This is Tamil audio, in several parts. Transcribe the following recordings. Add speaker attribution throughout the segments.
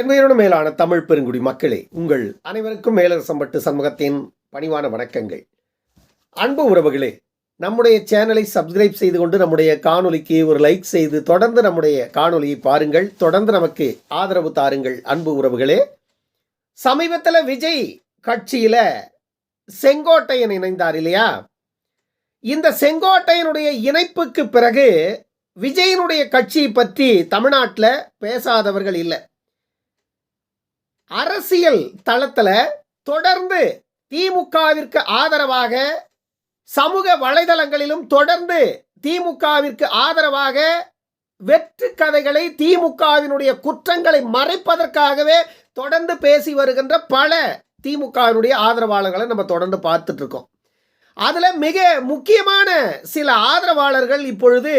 Speaker 1: என்பதோடு மேலான தமிழ் பெருங்குடி மக்களே உங்கள் அனைவருக்கும் மேலரசம்பட்டு சமூகத்தின் பணிவான வணக்கங்கள். அன்பு உறவுகளே நம்முடைய சேனலை சப்ஸ்கிரைப் செய்து கொண்டு நம்முடைய காணொலிக்கு ஒரு லைக் செய்து தொடர்ந்து நம்முடைய காணொலியை பாருங்கள். தொடர்ந்து நமக்கு ஆதரவு தாருங்கள் அன்பு உறவுகளே. சமீபத்தில் விஜய் கட்சியில் செங்கோட்டையன் இணைந்தார் இல்லையா? இந்த செங்கோட்டையனுடைய இணைப்புக்கு பிறகு விஜயனுடைய கட்சியை பற்றி தமிழ்நாட்டில் பேசாதவர்கள் இல்லை. அரசியல் தளத்தில் தொடர்ந்து திமுகவிற்கு ஆதரவாக சமூக வலைதளங்களிலும் தொடர்ந்து திமுகவிற்கு ஆதரவாக வெற்று கதைகளை திமுகவினுடைய குற்றங்களை மறைப்பதற்காகவே தொடர்ந்து பேசி வருகின்ற பல திமுகவினுடைய ஆதரவாளர்களை நம்ம தொடர்ந்து பார்த்துட்டு இருக்கோம். அதில் மிக முக்கியமான சில ஆதரவாளர்கள் இப்பொழுது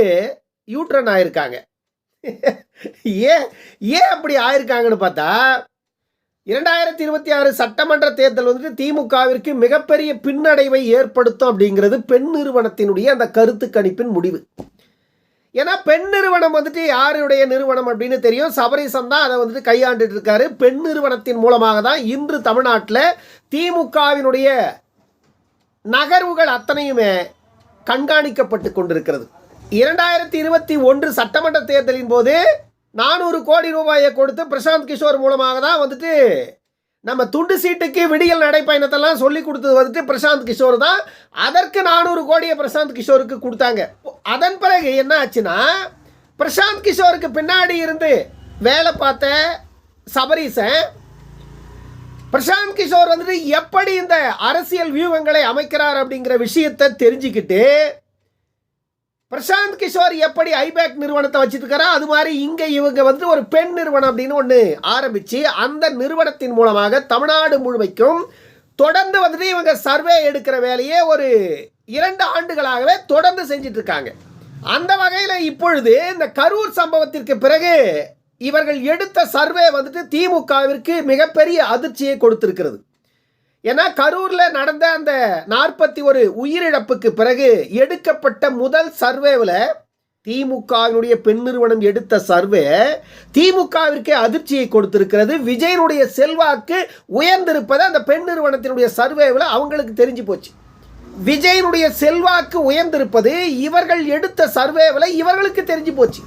Speaker 1: யூட்ரன் ஆயிருக்காங்க. ஏன் ஏன் அப்படி ஆயிருக்காங்கன்னு பார்த்தா இரண்டாயிரத்தி இருபத்தி ஆறு சட்டமன்ற தேர்தல் வந்துட்டு திமுகவிற்கு மிகப்பெரிய பின்னடைவை ஏற்படுத்தும் அப்படிங்கிறது பெண் நிறுவனத்தினுடைய அந்த கருத்து கணிப்பின் முடிவு. ஏன்னா பெண் நிறுவனம் வந்துட்டு யாருடைய நிறுவனம் அப்படின்னு தெரியும். சபரீசன் தான் அதை வந்துட்டு கையாண்டுட்டு இருக்காரு. பெண் நிறுவனத்தின் மூலமாக தான் இன்று தமிழ்நாட்டில் திமுகவினுடைய நகர்வுகள் அத்தனையுமே கண்காணிக்கப்பட்டு கொண்டிருக்கிறது. இரண்டாயிரத்தி இருபத்தி ஒன்று சட்டமன்ற தேர்தலின் போது நானூறு கோடி ரூபாயை கொடுத்து பிரசாந்த் கிஷோர் மூலமாக தான் வந்துட்டு நம்ம துண்டு சீட்டுக்கு விடியல் நடைப்பயணத்தெல்லாம் சொல்லி கொடுத்தது வந்துட்டு பிரசாந்த் கிஷோர் தான். அதற்கு நானூறு கோடியை பிரசாந்த் கிஷோருக்கு கொடுத்தாங்க. அதன் பிறகு என்ன ஆச்சுன்னா பிரசாந்த் கிஷோருக்கு பின்னாடி இருந்து வேலை பார்த்த சபரீசன் பிரசாந்த் கிஷோர் வந்துட்டு எப்படி இந்த அரசியல் வியூகங்களை அமைக்கிறார் அப்படிங்கிற விஷயத்தை தெரிஞ்சுக்கிட்டு பிரசாந்த் கிஷோர் எப்படி ஐபேக் நிறுவனத்தை வச்சிருக்காரோ அது மாதிரி இங்கே இவங்க வந்து ஒரு பெண் நிறுவனம் அப்படின்னு ஒன்று ஆரம்பித்து அந்த நிறுவனத்தின் மூலமாக தமிழ்நாடு முழுமைக்கும் தொடர்ந்து வந்துட்டு இவங்க சர்வே எடுக்கிற வேலையே ஒரு இரண்டு ஆண்டுகளாகவே தொடர்ந்து செஞ்சிட்டு இருக்காங்க. அந்த வகையில் இப்பொழுது இந்த கரூர் சம்பவத்திற்கு பிறகு இவர்கள் எடுத்த சர்வே வந்துட்டு திமுகவிற்கு மிகப்பெரிய அதிர்ச்சியை கொடுத்திருக்கிறது. ஏன்னா கரூரில் நடந்த அந்த நாற்பத்தி ஒரு உயிரிழப்புக்கு பிறகு எடுக்கப்பட்ட முதல் சர்வேவில் திமுகவினுடைய பெண் நிறுவனம் எடுத்த சர்வே திமுகவிற்கே அதிர்ச்சியை கொடுத்திருக்கிறது. விஜயனுடைய செல்வாக்கு உயர்ந்திருப்பது அந்த பெண் நிறுவனத்தினுடைய சர்வேவில் அவங்களுக்கு தெரிஞ்சு போச்சு. விஜயனுடைய செல்வாக்கு உயர்ந்திருப்பது இவர்கள் எடுத்த சர்வேவில் இவர்களுக்கு தெரிஞ்சு போச்சு.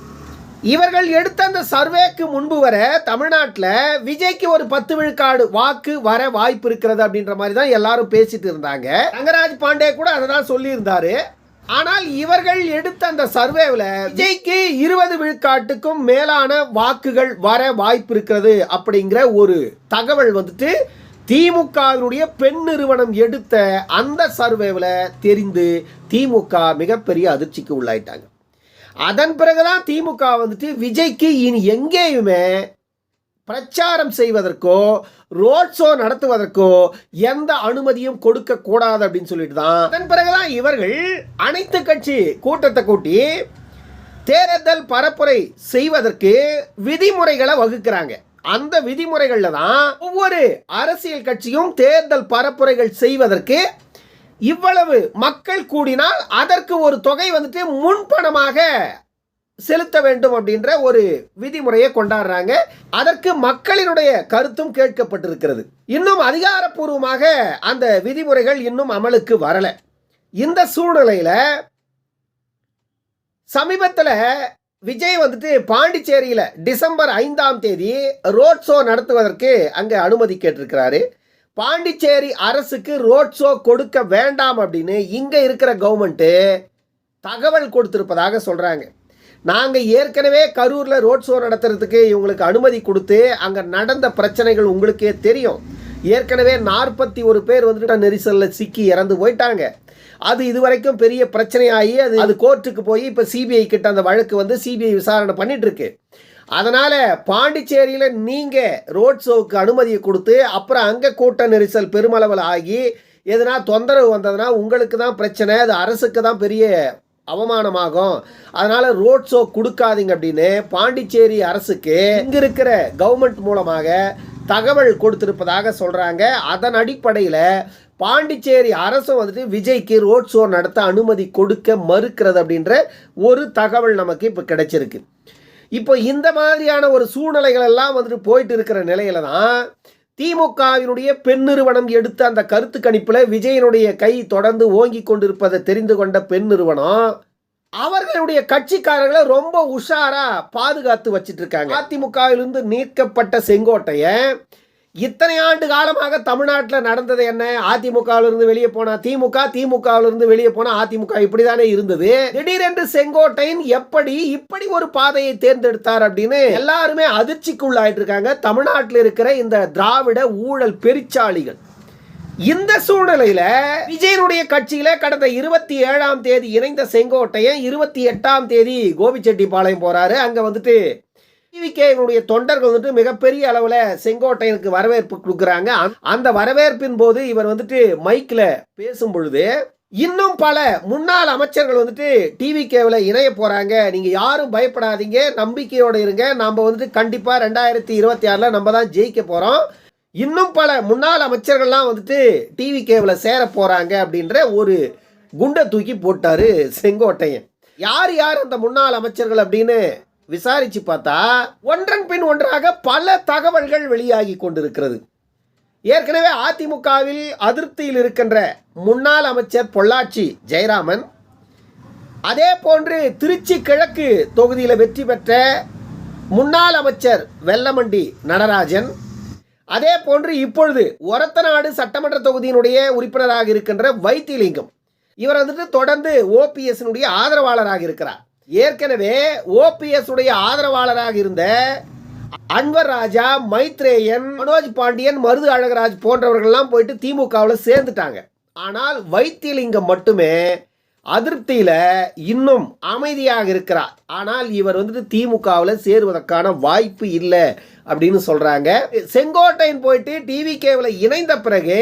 Speaker 1: இவர்கள் எடுத்த அந்த சர்வேக்கு முன்பு வர தமிழ்நாட்டில் விஜய்க்கு ஒரு பத்து விழுக்காடு வாக்கு வர வாய்ப்பு இருக்கிறது அப்படின்ற மாதிரி தான் எல்லாரும் பேசிட்டு இருந்தாங்க. ரங்கராஜ் பாண்டே கூட அதை தான் சொல்லியிருந்தாரு. ஆனால் இவர்கள் எடுத்த அந்த சர்வேவில் விஜய்க்கு இருபது விழுக்காட்டுக்கும் மேலான வாக்குகள் வர வாய்ப்பு இருக்கிறது அப்படிங்கிற ஒரு தகவல் வந்துட்டு திமுகவினுடைய பெண் நிறுவனம் எடுத்த அந்த சர்வேவில் தெரிந்து திமுக மிகப்பெரிய அதிர்ச்சிக்கு உள்ளாயிட்டாங்க. அதன் பிறகுதான் திமுக வந்துட்டு விஜய்க்கு இனி எங்கேயுமே பிரச்சாரம் செய்வதற்கோ ரோட் ஷோ நடத்துவதற்கோ எந்த அனுமதியும் கொடுக்க கூடாது அப்படின்னு சொல்லிட்டு தான். அதன் பிறகுதான் இவர்கள் அனைத்து கட்சி கூட்டத்தை கூட்டி தேர்தல் பரப்புரை செய்வதற்கு விதிமுறைகளை வகுக்கிறாங்க. அந்த விதிமுறைகளில் தான் ஒவ்வொரு அரசியல் கட்சியும் தேர்தல் பரப்புரைகள் செய்வதற்கு இவ்வளவு மக்கள் கூடினால் அதற்கு ஒரு தொகை வந்துட்டு முன்பணமாக செலுத்த வேண்டும் அப்படின்ற ஒரு விதிமுறையை கொண்டாடுறாங்க. அதற்கு மக்களினுடைய கருத்தும் கேட்கப்பட்டிருக்கிறது. இன்னும் அதிகாரப்பூர்வமாக அந்த விதிமுறைகள் இன்னும் அமலுக்கு வரல. இந்த சூழ்நிலையில் சமீபத்தில் விஜய் வந்துட்டு பாண்டிச்சேரியில் டிசம்பர் ஐந்தாம் தேதி ரோட் ஷோ நடத்துவதற்கு அங்கே அனுமதி கேட்டிருக்கிறாரு. பாண்டிச்சேரி அரசுக்கு ரோட் ஷோ கொடுக்க வேண்டாம் அப்படின்னு இங்கே இருக்கிற கவர்மெண்ட்டு தகவல் கொடுத்துருப்பதாக சொல்கிறாங்க நாங்கள் ஏற்கனவே கரூரில் ரோட் ஷோ நடத்துறதுக்கு இவங்களுக்கு அனுமதி கொடுத்து அங்கே நடந்த பிரச்சனைகள் உங்களுக்கே தெரியும். ஏற்கனவே நாற்பத்தி ஒரு பேர் வந்துட்டு நெரிசலில் சிக்கி இறந்து போயிட்டாங்க. அது இதுவரைக்கும் பெரிய பிரச்சனையாகி அது அது கோர்ட்டுக்கு போய் இப்போ சிபிஐ கிட்ட அந்த வழக்கு வந்து சிபிஐ விசாரணை பண்ணிட்டு இருக்கு. அதனால் பாண்டிச்சேரியில் நீங்கள் ரோட் ஷோவுக்கு அனுமதியை கொடுத்து அப்புறம் அங்கே கூட்ட நெரிசல் பெருமளவில் ஆகி எதனா தொந்தரவு வந்ததுன்னா உங்களுக்கு தான் பிரச்சனை அது அரசுக்கு தான் பெரிய அவமானமாகும். அதனால் ரோட் ஷோ கொடுக்காதீங்க அப்படின்னு பாண்டிச்சேரி அரசுக்கு இங்கே இருக்கிற கவர்மெண்ட் மூலமாக தகவல் கொடுத்திருப்பதாக சொல்கிறாங்க அதன் அடிப்படையில் பாண்டிச்சேரி அரசும் வந்துட்டு விஜய்க்கு ரோட் ஷோ நடத்த அனுமதி கொடுக்க மறுக்கிறது அப்படின்ற ஒரு தகவல் நமக்கு இப்போ கிடைச்சிருக்கு. இப்போ இந்த மாதிரியான ஒரு சூழ்நிலைகள் எல்லாம் வந்துட்டு போயிட்டு இருக்கிற நிலையில தான் திமுகவினுடைய பெண் நிறுவனம் எடுத்த அந்த கருத்து கணிப்பில் விஜயனுடைய கை தொடர்ந்து ஓங்கி கொண்டிருப்பதை தெரிந்து கொண்ட பெண் நிறுவனம் அவர்களுடைய கட்சிக்காரர்களை ரொம்ப உஷாரா பாதுகாத்து வச்சிட்டு இருக்காங்க அதிமுகவிலிருந்து நீக்கப்பட்ட செங்கோட்டையை இத்தனை ஆண்டு காலமாக தமிழ்நாட்டில் நடந்தது என்ன? அதிமுகவிலிருந்து வெளியே போனா திமுக திமுகவிலிருந்து வெளியே போனா அதிமுக இப்படிதானே இருந்தது. திடீரென்று செங்கோட்டையன் எப்படி இப்படி ஒரு பாதையை தேர்ந்தெடுத்தார் அப்படின்னு எல்லாருமே அதிர்ச்சிக்குள்ளாயிட்டு இருக்காங்க. தமிழ்நாட்டில் இருக்கிற இந்த திராவிட ஊழல் பெருச்சாளிகள். இந்த சூழ்நிலையில விஜயனுடைய கட்சியில கடந்த இருபத்தி ஏழாம் தேதி இணைந்த செங்கோட்டையன் இருபத்தி எட்டாம் தேதி கோபிச்செட்டிப்பாளையம் போறாரு. அங்க வந்துட்டு டிவிகேனுடைய தொண்டர்கள் வந்துட்டு மிகப்பெரிய அளவில் செங்கோட்டையனுக்கு வரவேற்பு கொடுக்குறாங்க. அந்த- வரவேற்பின் போது இவர் வந்துட்டு மைக்கில் பேசும் பொழுது இன்னும் பல முன்னாள் அமைச்சர்கள் வந்துட்டு டிவி கேவில் இணைய போகிறாங்க நீங்கள் யாரும் பயப்படாதீங்க. நம்பிக்கையோடு இருங்க. நம்ம வந்துட்டு கண்டிப்பாக ரெண்டாயிரத்தி இருபத்தி ஆறில் நம்ம தான் ஜெயிக்க போகிறோம் இன்னும் பல முன்னாள் அமைச்சர்கள்லாம் வந்துட்டு டிவி கேவில் சேர போகிறாங்க அப்படின்ற ஒரு குண்டை தூக்கி போட்டார் செங்கோட்டையன். யார் யார் அந்த முன்னாள் அமைச்சர்கள்? அப்படின்னு விசாரித்து பார்த்தா ஒன்றன் பின் ஒன்றாக பல தகவல்கள் வெளியாகி கொண்டிருக்கிறது. ஏற்கனவே அதிமுகவில் அதிருப்தியில் இருக்கின்ற முன்னாள் அமைச்சர் பொள்ளாச்சி ஜெயராமன் அதே போன்று திருச்சி கிழக்கு தொகுதியில் வெற்றி பெற்ற முன்னாள் அமைச்சர் வெல்லமண்டி நடராஜன் அதே போன்று இப்பொழுது ஒரத்தநாடு சட்டமன்ற தொகுதியினுடைய உறுப்பினராக இருக்கின்ற வைத்திலிங்கம். இவர் வந்துட்டு தொடர்ந்து ஓபிஎஸ்னுடைய ஆதரவாளராக இருக்கிறார். ஏற்கனவே ஓபிஎஸ் உடைய ஆதரவாளராக இருந்த அன்வர் ராஜா மைத்ரேயன் மனோஜ் பாண்டியன் மருது அழகராஜ் போன்றவர்கள்லாம் போயிட்டு திமுகவில் சேர்ந்துட்டாங்க. ஆனால் வைத்தியலிங்கம் மட்டுமே அதிருப்தியில் இன்னும் அமைதியாக இருக்கிறார். ஆனால் இவர் வந்துட்டு திமுகவில் சேருவதற்கான வாய்ப்பு இல்லை அப்படின்னு சொல்கிறாங்க செங்கோட்டையன் போயிட்டு டிவி கேவில் இணைந்த பிறகு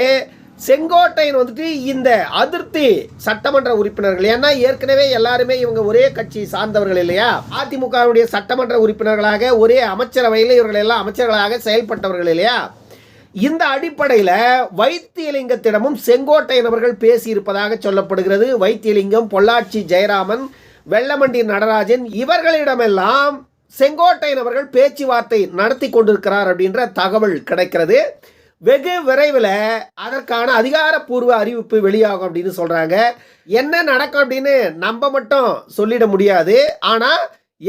Speaker 1: செங்கோட்டையன் வந்துட்டு இந்த அதிருப்தி சட்டமன்ற உறுப்பினர்கள் ஏன்னா ஏற்கனவே எல்லாருமே இவங்க ஒரே கட்சி சார்ந்தவர்கள் இல்லையா? அதிமுகவுடைய சட்டமன்ற உறுப்பினர்களாக ஒரே அமைச்சரவையில் இவர்கள் எல்லாம் அமைச்சர்களாக செயல்பட்டவர்கள் இல்லையா? இந்த அடிப்படையில் வைத்தியலிங்கத்திடமும் செங்கோட்டையன் அவர்கள் பேசியிருப்பதாக சொல்லப்படுகிறது. வைத்தியலிங்கம் பொள்ளாச்சி ஜெயராமன் வெள்ளமண்டி நடராஜன் இவர்களிடமெல்லாம் செங்கோட்டையன் அவர்கள் பேச்சுவார்த்தை நடத்தி கொண்டிருக்கிறார் அப்படின்ற தகவல் கிடைக்கிறது. வெகு விரைவில் அதற்கான அதிகாரப்பூர்வ அறிவிப்பு வெளியாகும் அப்படின்னு சொல்கிறாங்க என்ன நடக்கும் அப்படின்னு நம்ம மட்டும் சொல்லிட முடியாது. ஆனால்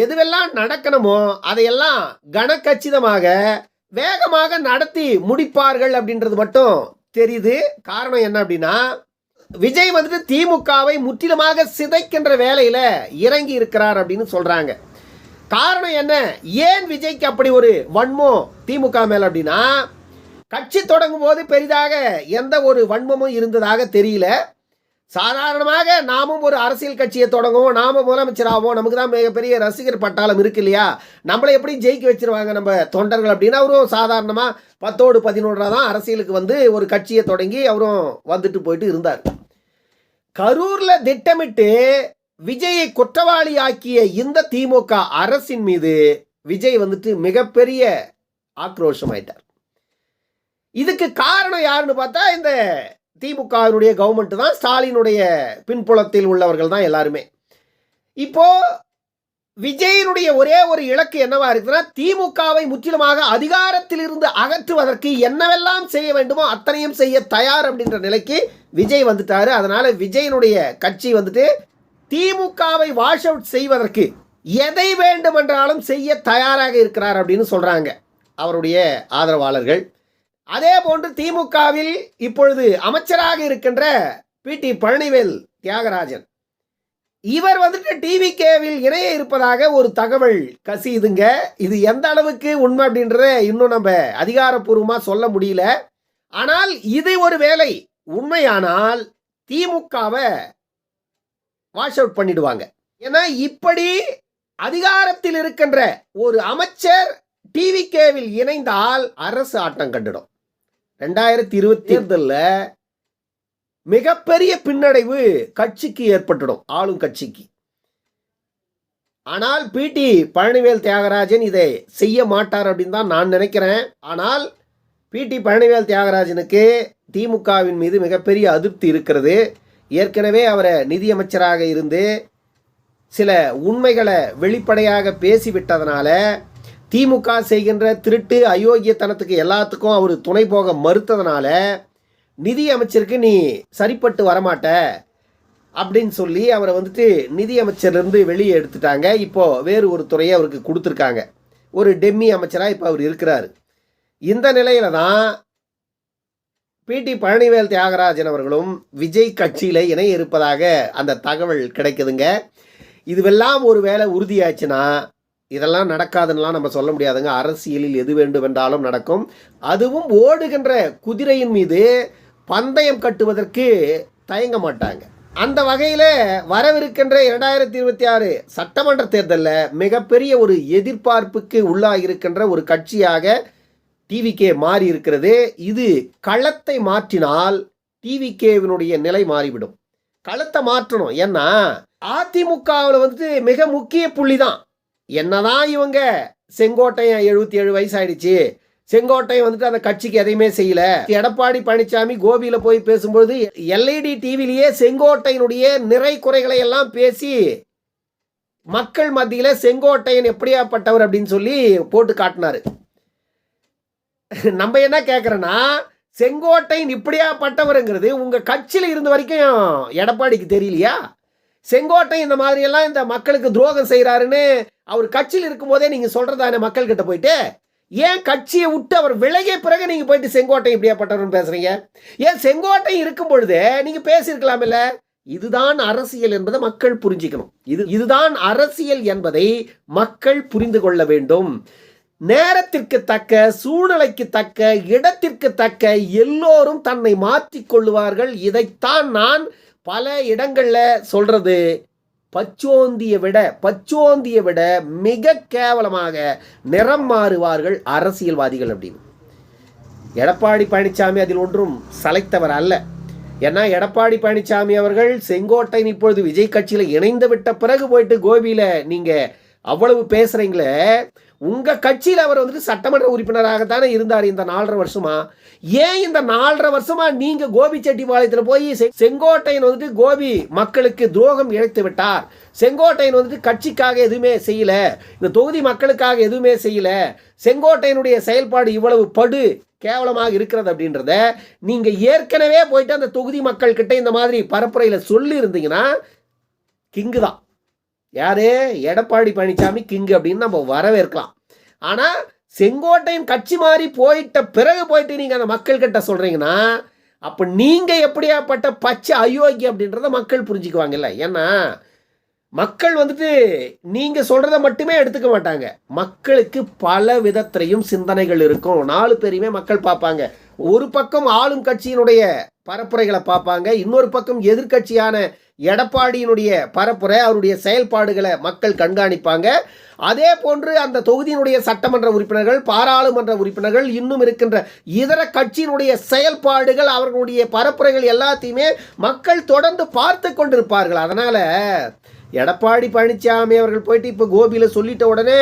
Speaker 1: எதுவெல்லாம் நடக்கணுமோ அதையெல்லாம் கனக்கச்சிதமாக வேகமாக நடத்தி முடிப்பார்கள் அப்படின்றது மட்டும் தெரியுது. காரணம் என்ன அப்படின்னா விஜய் வந்துட்டு திமுகவை முற்றிலுமாக சிதைக்கின்ற வேலையில் இறங்கி இருக்கிறார் அப்படின்னு சொல்கிறாங்க காரணம் என்ன? ஏன் விஜய்க்கு அப்படி ஒரு வன்மம் திமுக மேலே அப்படின்னா கட்சி தொடங்கும் போது பெரிதாக எந்த ஒரு வன்மமும் இருந்ததாக தெரியல. சாதாரணமாக நாமும் ஒரு அரசியல் கட்சியை தொடங்குவோம் நாம முதலமைச்சராகவும் நமக்கு தான் மிகப்பெரிய ரசிகர் பட்டாளம் இருக்கு இல்லையா? நம்மளை எப்படி ஜெயிக்க வச்சிருவாங்க நம்ம தொண்டர்கள் அப்படின்னு அவரும் சாதாரணமாக பத்தோடு பதினொன்றா தான் அரசியலுக்கு வந்து ஒரு கட்சியை தொடங்கி அவரும் வந்துட்டு போயிட்டு இருந்தார். கரூரில் திட்டமிட்டு விஜயை குற்றவாளி ஆக்கிய இந்த திமுக அரசின் மீது விஜய் வந்துட்டு மிகப்பெரிய ஆக்ரோஷமாயிட்டார். இதுக்கு காரணம் யாருன்னு பார்த்தா இந்த திமுகவினுடைய கவர்மெண்ட் தான் ஸ்டாலினுடைய பின்புலத்தில் உள்ளவர்கள் தான் எல்லாருமே. இப்போ விஜயனுடைய ஒரே ஒரு இலக்கு என்னவா இருக்குதுன்னா திமுகவை முற்றிலுமாக அதிகாரத்தில் இருந்து அகற்றுவதற்கு என்னவெல்லாம் செய்ய வேண்டுமோ அத்தனையும் செய்ய தயார் அப்படின்ற நிலைக்கு விஜய் வந்துட்டாரு. அதனால விஜயனுடைய கட்சி வந்துட்டு திமுகவை வாஷ் அவுட் செய்வதற்கு எதை வேண்டுமென்றாலும் செய்ய தயாராக இருக்கிறார் அப்படின்னு சொல்றாங்க அவருடைய ஆதரவாளர்கள். அதே போன்று திமுகவில் இப்பொழுது அமைச்சராக இருக்கின்ற பி. டி. பழனிவேல் தியாகராஜன். இவர் வந்துட்டு டிவிகேவில் இணைய இருப்பதாக ஒரு தகவல் கசியுதுங்க. இது எந்த அளவுக்கு உண்மை அப்படின்றத இன்னும் நம்ம அதிகாரப்பூர்வமாக சொல்ல முடியல. ஆனால் இது ஒரு வேலை உண்மையானால் திமுகவை வாஷ் அவுட் பண்ணிடுவாங்க. ஏன்னா இப்படி அதிகாரத்தில் இருக்கின்ற ஒரு அமைச்சர் டிவிகேவில் இணைந்தால் அரசு ஆட்டம் கண்டுடும். ரெண்டாயிரத்தி இருபத்தி தேர்தலில் மிகப்பெரிய பின்னடைவு கட்சிக்கு ஏற்பட்டுடும் ஆளும் கட்சிக்கு. ஆனால் பிடி பழனிவேல் தியாகராஜன் இதை செய்ய மாட்டார் அப்படின்னு தான் நான் நினைக்கிறேன். ஆனால் பிடி பழனிவேல் தியாகராஜனுக்கு திமுகவின் மீது மிகப்பெரிய அதிருப்தி இருக்கிறது. ஏற்கனவே அவரை நிதியமைச்சராக இருந்து சில உண்மைகளை வெளிப்படையாக பேசிவிட்டதனால திமுக செய்கின்ற திருட்டு அயோக்கியத்தனத்துக்கு எல்லாத்துக்கும் அவர் துணை போக மறுத்ததுனால நிதி அமைச்சருக்கு நீ சரிப்பட்டு வரமாட்ட அப்படின்னு சொல்லி அவரை வந்துட்டு நிதி அமைச்சர்லேருந்து வெளியே எடுத்துட்டாங்க. இப்போது வேறு ஒரு துறையை அவருக்கு கொடுத்துருக்காங்க. ஒரு டெம்மி அமைச்சராக இப்போ அவர் இருக்கிறார். இந்த நிலையில தான் பிடி பழனிவேல் தியாகராஜன் அவர்களும் விஜய் கட்சியில் இணைய இருப்பதாக அந்த தகவல் கிடைக்குதுங்க. இதுவெல்லாம் ஒரு வேலை உறுதியாச்சுன்னா இதெல்லாம் நடக்காதுன்னெலாம் நம்ம சொல்ல முடியாதுங்க. அரசியலில் எது வேண்டுமென்றாலும் நடக்கும். அதுவும் ஓடுகின்ற குதிரையின் மீது பந்தயம் கட்டுவதற்கு தயங்க மாட்டாங்க. அந்த வகையில் வரவிருக்கின்ற இரண்டாயிரத்தி இருபத்தி ஆறு சட்டமன்ற தேர்தலில் மிகப்பெரிய ஒரு எதிர்பார்ப்புக்கு உள்ளாகிருக்கின்ற ஒரு கட்சியாக டிவிகே மாறி இருக்கிறது இது களத்தை மாற்றினால் டிவிகேவினுடைய நிலை மாறிவிடும். களத்தை மாற்றணும். ஏன்னா அதிமுகவில் வந்துட்டு மிக முக்கிய புள்ளி தான் என்னதான் இவங்க செங்கோட்டையன் எழுபத்தி ஏழு வயசாயிடுச்சு. செங்கோட்டையன் வந்துட்டு அந்த கட்சிக்கு எதையுமே செய்யல. எடப்பாடி பழனிசாமி கோபியில போய் பேசும்பொழுது எல்இடி டிவிலேயே செங்கோட்டையனுடைய நிறை குறைகளை எல்லாம் பேசி மக்கள் மத்தியில செங்கோட்டையன் எப்படியாப்பட்டவர் அப்படின்னு சொல்லி போட்டு காட்டினாரு. நம்ம என்ன கேட்குறோன்னா செங்கோட்டையன் இப்படியாப்பட்டவருங்கிறது உங்கள் கட்சியில் இருந்த வரைக்கும் எடப்பாடிக்கு தெரியலையா? செங்கோட்டை இந்த மாதிரியெல்லாம் இந்த மக்களுக்கு துரோகம் செய்கிறாருன்னு அவர் கட்சியில் இருக்கும்போதே நீங்கள் சொல்கிறதானே மக்கள்கிட்ட போயிட்டு? ஏன் கட்சியை விட்டு அவர் விலகிய பிறகு நீங்கள் போயிட்டு செங்கோட்டை இப்படியாப்பட்டவர்னு பேசுகிறீங்க ஏன் செங்கோட்டை இருக்கும் பொழுது நீங்கள் பேசியிருக்கலாமில்ல இதுதான் அரசியல் என்பதை மக்கள் புரிஞ்சுக்கணும். இது இதுதான் அரசியல் என்பதை மக்கள் புரிந்து கொள்ள வேண்டும். நேரத்திற்கு தக்க சூழ்நிலைக்கு தக்க இடத்திற்கு தக்க எல்லோரும் தன்னை மாற்றிக் கொள்ளுவார்கள். இதைத்தான் நான் பல இடங்களில் சொல்றது பச்சோந்தியை விட பச்சோந்தியை விட மிக கேவலமாக நிறம் மாறுவார்கள் அரசியல்வாதிகள் அப்படின்னு. எடப்பாடி பழனிசாமி அதில் ஒன்றும் சளைத்தவர் அல்ல. ஏன்னா எடப்பாடி பழனிசாமி அவர்கள் செங்கோட்டையன் இப்பொழுது விஜய் கட்சியில் இணைந்து விட்ட பிறகு போயிட்டு கோபியில் நீங்கள் அவ்வளவு பேசுகிறீங்களே உங்கள் கட்சியில் அவர் வந்துட்டு சட்டமன்ற உறுப்பினராகத்தானே இருந்தார் இந்த நாலரை வருஷமா? ஏன் இந்த நாலரை வருஷமா நீங்கள் கோபி செட்டிப்பாளையத்தில் போய் செங்கோட்டையன் வந்துட்டு கோபி மக்களுக்கு துரோகம் இழைத்து விட்டார்? செங்கோட்டையன் வந்துட்டு கட்சிக்காக எதுவுமே செய்யல. இந்த தொகுதி மக்களுக்காக எதுவுமே செய்யல. செங்கோட்டையனுடைய செயல்பாடு இவ்வளவு படு கேவலமாக இருக்கிறது அப்படின்றத நீங்கள் ஏற்கனவே போயிட்டு அந்த தொகுதி மக்கள்கிட்ட இந்த மாதிரி பரப்புரையில் சொல்லி இருந்தீங்கன்னா கிங்கு தான் யாரு? எடப்பாடி பழனிசாமி கிங்கு அப்படின்னு நம்ம வரவேற்கலாம். ஆனால் செங்கோட்டையின் கட்சி மாறி போயிட்ட பிறகு போயிட்டு நீங்கள் அந்த மக்கள்கிட்ட சொல்கிறீங்கன்னா அப்போ நீங்கள் எப்படியாப்பட்ட பச்சை அயோக்கி அப்படின்றத மக்கள் புரிஞ்சுக்குவாங்கல்ல ஏன்னா மக்கள் வந்துட்டு நீங்கள் சொல்கிறத மட்டுமே எடுத்துக்க மாட்டாங்க. மக்களுக்கு பல விதத்திலையும் சிந்தனைகள் இருக்கும். நாலு பேரையுமே மக்கள் பார்ப்பாங்க. ஒரு பக்கம் ஆளும் கட்சியினுடைய பரப்புரைகளை பார்ப்பாங்க இன்னொரு பக்கம் எதிர்க்கட்சியான எடப்பாடியினுடைய பரப்புரை அவருடைய செயல்பாடுகளை மக்கள் கண்காணிப்பாங்க. அதே போன்று அந்த தொகுதியினுடைய சட்டமன்ற உறுப்பினர்கள் பாராளுமன்ற உறுப்பினர்கள் இன்னும் இருக்கின்ற இதர கட்சியினுடைய செயல்பாடுகள் அவர்களுடைய பரப்புரைகள் எல்லாத்தையுமே மக்கள் தொடர்ந்து பார்த்து கொண்டிருப்பார்கள். அதனால் எடப்பாடி பழனிசாமி அவர்கள் போயிட்டு இப்போ கோபியில் சொல்லிட்ட உடனே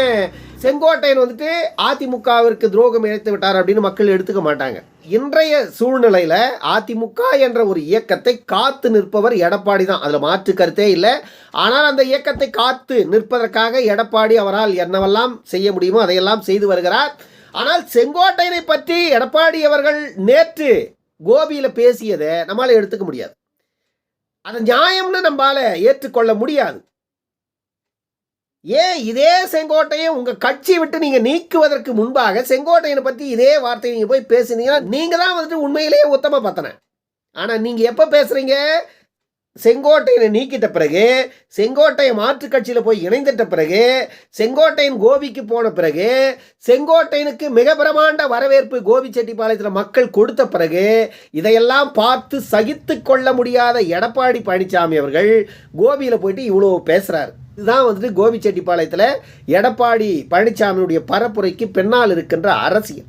Speaker 1: செங்கோட்டையன் வந்துட்டு அதிமுகவிற்கு துரோகம் இழைத்து விட்டார் அப்படின்னு மக்கள் எடுத்துக்க மாட்டாங்க. இன்றைய சூழ்நிலையில் அதிமுக என்ற ஒரு இயக்கத்தை காத்து நிற்பவர் எடப்பாடி தான். அதில் மாற்று கருத்தே இல்லை. ஆனால் அந்த இயக்கத்தை காத்து நிற்பதற்காக எடப்பாடி அவரால் என்னவெல்லாம் செய்ய முடியுமோ அதையெல்லாம் செய்து வருகிறார். ஆனால் செங்கோட்டையனை பற்றி எடப்பாடி அவர்கள் நேற்று கோபியில் பேசியதை நம்மளால் எடுத்துக்க முடியாது. அந்த நியாயம்னு நம்மால ஏற்றுக்கொள்ள முடியாது. ஏன் இதே செங்கோட்டையை உங்க கட்சியை விட்டு நீங்க நீக்குவதற்கு முன்பாக செங்கோட்டையனை பத்தி இதே வார்த்தையை நீங்க போய் பேசுனீங்கன்னா நீங்க தான் வந்துட்டு உண்மையிலேயே உத்தம பத்தன. ஆனா நீங்க எப்ப பேசுறீங்க? செங்கோட்டையனை நீக்கிட்ட பிறகு செங்கோட்டையன் மாற்றுக் கட்சியில் போய் இணைந்துட்ட பிறகு செங்கோட்டையன் கோபிக்கு போன பிறகு செங்கோட்டையனுக்கு மிக பிரமாண்ட வரவேற்பு கோபி செட்டிப்பாளையத்தில் மக்கள் கொடுத்த பிறகு இதையெல்லாம் பார்த்து சகித்து கொள்ள முடியாத எடப்பாடி பழனிசாமி அவர்கள் கோபியில் போயிட்டு இவ்வளோ பேசுகிறார் இதுதான் வந்துட்டு கோபி செட்டிப்பாளையத்தில் எடப்பாடி பழனிசாமியுடைய பரப்புரைக்கு பின்னால் இருக்கின்ற அரசியல்.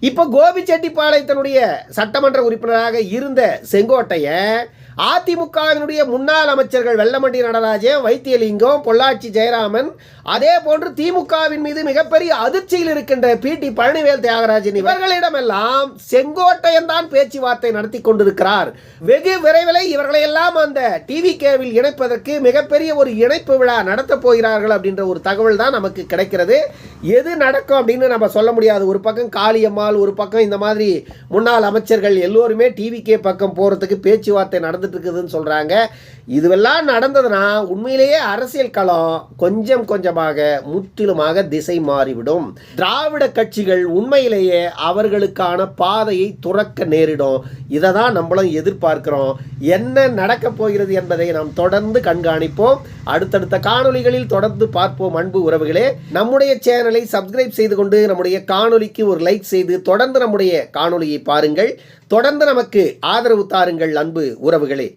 Speaker 1: இப்போ கோபி செட்டிப்பாளையத்தினுடைய சட்டமன்ற உறுப்பினராக இருந்த செங்கோட்டையன் அதிமுகவினுடைய முன்னாள் அமைச்சர்கள் வெள்ளமண்டி நடராஜன் வைத்தியலிங்கம் பொள்ளாச்சி ஜெயராமன் அதே போன்று திமுகவின் மீது மிகப்பெரிய அதிர்ச்சியில் இருக்கின்ற பி டி பழனிவேல் தியாகராஜன் இவர்களிடமெல்லாம் செங்கோட்டையன் தான் பேச்சுவார்த்தை நடத்தி கொண்டிருக்கிறார். வெகு விரைவில் இவர்களையெல்லாம் அந்த டிவி கேவில் இணைப்பதற்கு மிகப்பெரிய ஒரு இணைப்பு விழா நடத்தப் போகிறார்கள் அப்படின்ற ஒரு தகவல் தான் நமக்கு கிடைக்கிறது. எது நடக்கும் அப்படின்னு நம்ம சொல்ல முடியாது. ஒரு பக்கம் காளியம்மாள் ஒரு பக்கம் இந்த மாதிரி முன்னாள் அமைச்சர்கள் எல்லோருமே டிவி கே பக்கம் போகிறதுக்கு பேச்சுவார்த்தை நடந்துட்டு இருக்குதுன்னு சொல்கிறாங்க இதுவெல்லாம் நடந்ததுன்னா உண்மையிலேயே அரசியல் களம் கொஞ்சம் கொஞ்சமாக முற்றிலுமாக திசை மாறிவிடும். திராவிட கட்சிகள் உண்மையிலேயே அவர்களுக்கான பாதையை துறக்க நேரிடும். இதை தான் நம்மளும் எதிர்பார்க்கிறோம். என்ன நடக்கப் போகிறது என்பதை நாம் தொடர்ந்து கண்காணிப்போம். அடுத்தடுத்த காணொலிகளில் தொடர்ந்து பார்ப்போம் அன்பு உறவுகளே. நம்முடைய சேனலை சப்ஸ்கிரைப் செய்து கொண்டு நம்முடைய காணொலிக்கு ஒரு லைக் செய்து தொடர்ந்து நம்முடைய காணொலியை பாருங்கள். தொடர்ந்து நமக்கு ஆதரவு தாருங்கள் அன்பு உறவுகளே.